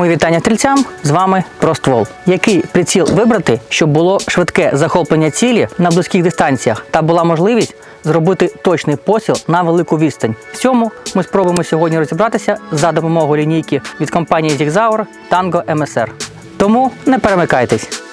Мої вітання стрільцям. З вами Проствол. Який приціл вибрати, щоб було швидке захоплення цілі на близьких дистанціях та була можливість зробити точний посіл на велику відстань. В цьому ми спробуємо сьогодні розібратися за допомогою лінійки від компанії Zigzauer Tango MSR. Тому не перемикайтесь.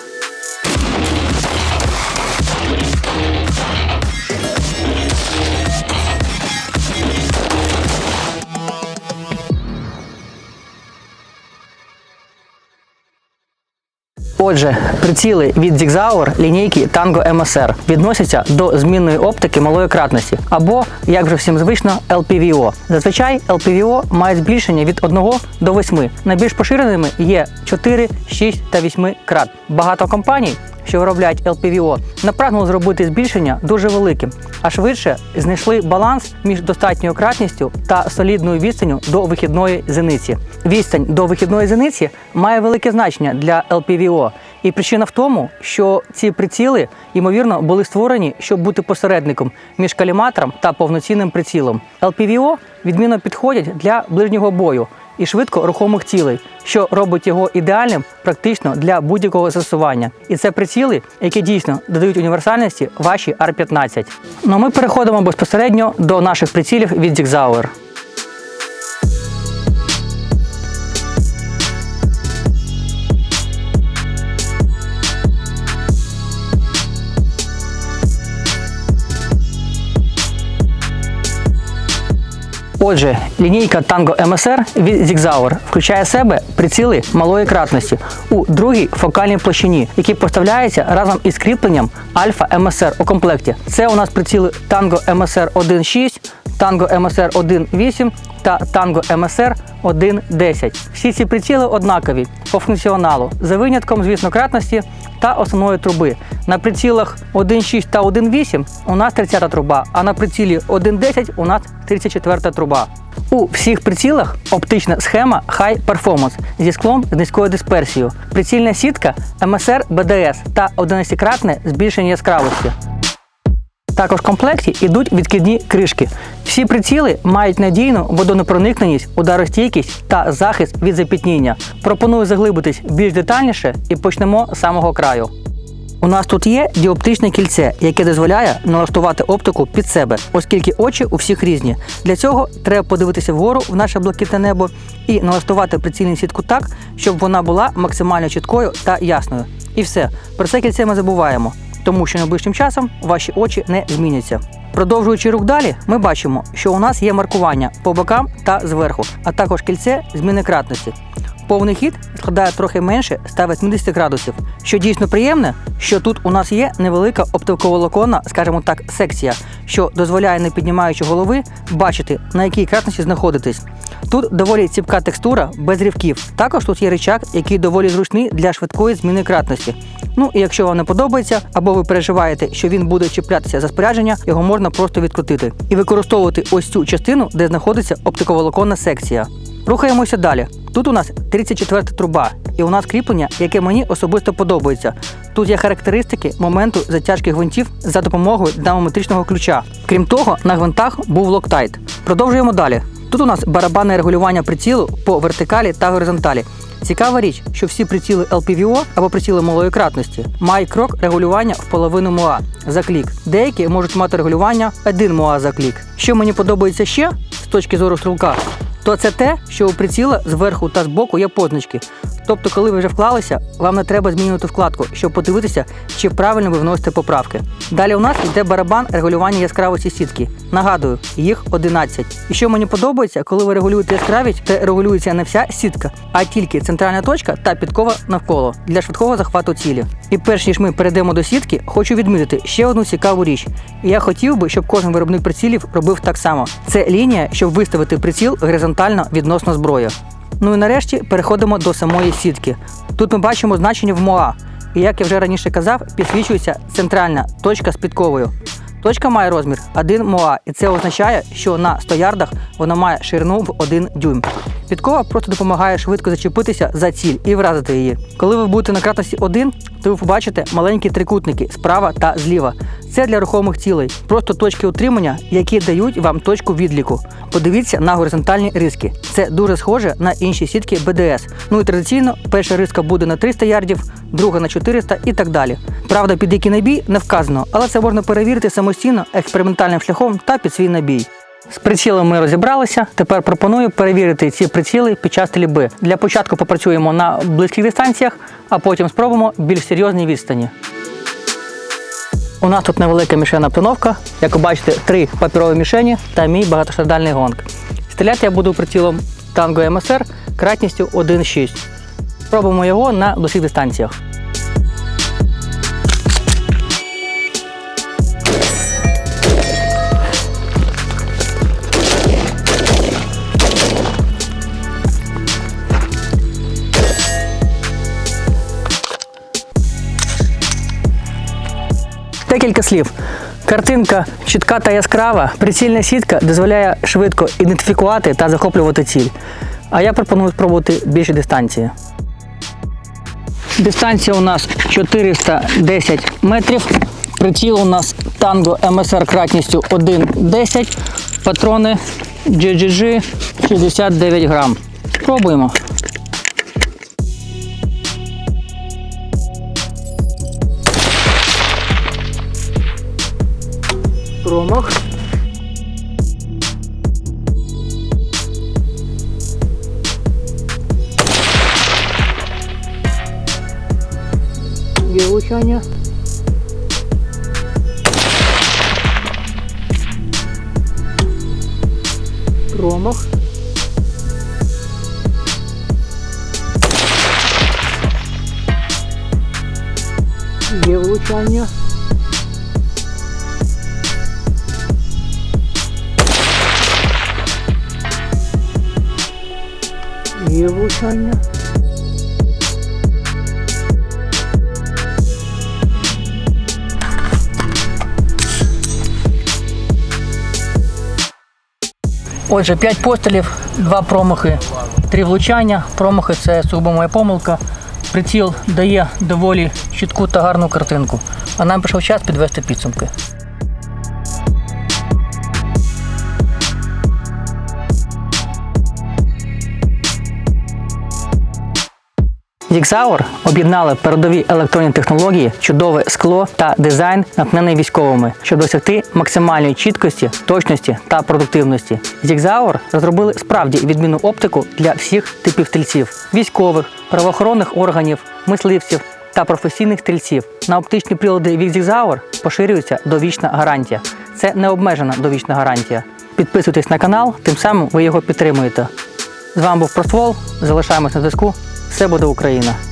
Отже, приціли від Zigzauer лінійки Tango MSR відносяться до змінної оптики малої кратності, або, як вже всім звично, LPVO. Зазвичай LPVO має збільшення від 1 до 8. Найбільш поширеними є 4, 6 та 8 крат. Багато компаній що виробляють LPVO, напрагнули зробити збільшення дуже великим, а швидше знайшли баланс між достатньою кратністю та солідною відстанню до вихідної зениці. Відстань до вихідної зениці має велике значення для LPVO. І причина в тому, що ці приціли, ймовірно, були створені, щоб бути посередником між каліматором та повноцінним прицілом. LPVO відмінно підходять для ближнього бою і швидко рухомих цілей, що робить його ідеальним практично для будь-якого застосування. І це приціли, які дійсно додають універсальності вашій R15. Ну ми переходимо безпосередньо до наших прицілів від Zigzauer. Отже, лінійка Tango MSR від Zigzauer включає в себе приціли малої кратності у другій фокальній площині, які поставляються разом із кріпленням Alpha MSR у комплекті. Це у нас приціли Tango MSR 1.6, Tango MSR 1.8 та Tango MSR 1.10. Всі ці приціли однакові по функціоналу, за винятком, звісно, кратності та основної труби. На прицілах 1.6 та 1.8 у нас 30 труба, а на прицілі 1.10 у нас 34-та труба. У всіх прицілах оптична схема High Performance зі склом з низькою дисперсією, прицільна сітка MSR BDS та 11-кратне збільшення яскравості. Також в комплекті йдуть відкидні кришки. Всі приціли мають надійну водонепроникненість, ударостійкість та захист від запітніння. Пропоную заглибитись більш детальніше і почнемо з самого краю. У нас тут є діоптичне кільце, яке дозволяє налаштувати оптику під себе, оскільки очі у всіх різні. Для цього треба подивитися вгору в наше блакитне небо і налаштувати прицільну сітку так, щоб вона була максимально чіткою та ясною. І все, про це кільце ми забуваємо тому що найближчим часом ваші очі не зміняться. Продовжуючи рух далі, ми бачимо, що у нас є маркування по бокам та зверху, а також кільце зміни кратності. Повний хід складає трохи менше 180 градусів. Що дійсно приємне, що тут у нас є невелика оптиковолоконна, скажімо так, секція, що дозволяє, не піднімаючи голови, бачити, на якій кратності знаходитесь. Тут доволі ціпка текстура без рівків. Також тут є рычаг, який доволі зручний для швидкої зміни кратності. Ну і якщо вам не подобається, або ви переживаєте, що він буде чіплятися за спорядження, його можна просто відкрутити і використовувати ось цю частину, де знаходиться оптиковолоконна секція. Рухаємося далі. Тут у нас 34 труба, і у нас кріплення, яке мені особисто подобається. Тут є характеристики моменту затяжки гвинтів за допомогою динамометричного ключа. Крім того, на гвинтах був локтайт. Продовжуємо далі. Тут у нас барабанне регулювання прицілу по вертикалі та горизонталі. Цікава річ, що всі приціли LPVO або приціли малої кратності мають крок регулювання в половину МОА за клік. Деякі можуть мати регулювання 1 МОА за клік. Що мені подобається ще з точки зору стрілка, то це те, що у приціла зверху та збоку є позначки. Тобто, коли ви вже вклалися, вам не треба змінювати вкладку, щоб подивитися, чи правильно ви вносите поправки. Далі у нас йде барабан регулювання яскравості сітки. Нагадую, їх 11. І що мені подобається, коли ви регулюєте яскравість, це регулюється не вся сітка, а тільки центральна точка та підкова навколо для швидкого захвату цілі. І перш ніж ми перейдемо до сітки, хочу відмітити ще одну цікаву річ. Я хотів би, щоб кожен виробник прицілів робив так само. Це лінія, щоб виставити приціл горизонтально відносно зброї. Ну і нарешті переходимо до самої сітки. Тут ми бачимо значення в МОА. І як я вже раніше казав, підсвічується центральна точка з підковою. Точка має розмір 1 МОА, і це означає, що на 100 ярдах вона має ширину в 1 дюйм. Підкова просто допомагає швидко зачепитися за ціль і вразити її. Коли ви будете на кратності 1, то ви побачите маленькі трикутники справа та зліва. Це для рухомих цілей, просто точки утримання, які дають вам точку відліку. Подивіться на горизонтальні риски. Це дуже схоже на інші сітки БДС. Ну і традиційно перша риска буде на 300 ярдів, друга на 400 і так далі. Правда, під який набій не вказано, але це можна перевірити самостійно експериментальним шляхом та під свій набій. З прицілом ми розібралися. Тепер пропоную перевірити ці приціли під час стрільби. Для початку попрацюємо на близьких дистанціях, а потім спробуємо більш серйозні відстані. У нас тут невелика мішена обстановка. Як ви бачите, три паперові мішені та мій багатострадальний гонг. Стріляти я буду прицілом Tango MSR кратністю 1.6. Пробуємо його на близьких дистанціях. Декілька слів. Картинка чітка та яскрава, прицільна сітка дозволяє швидко ідентифікувати та захоплювати ціль. А я пропоную спробувати більші дистанції. Дистанція у нас 410 метрів. Приціл у нас Tango MSR кратністю 1,10. Патрони GGG 69 грам. Пробуємо. Промах. Є влучання. Промах. Є влучання. Є. Отже, 5 пострілів, 2 промахи, 3 влучання. Промахи це сугубо моя помилка. Приціл дає доволі чітку та гарну картинку. А нам прийшов час підвести підсумки. Зігзаур об'єднали передові електронні технології, чудове скло та дизайн, натхнений військовими, щоб досягти максимальної чіткості, точності та продуктивності. Зігзаур розробили справді відмінну оптику для всіх типів стрільців: військових, правоохоронних органів, мисливців та професійних стрільців. На оптичні прилади від Зігзаур поширюється довічна гарантія. Це не обмежена довічна гарантія. Підписуйтесь на канал, тим самим ви його підтримуєте. З вами був Проствол. Залишаємось на зв'язку. Все буде Україна!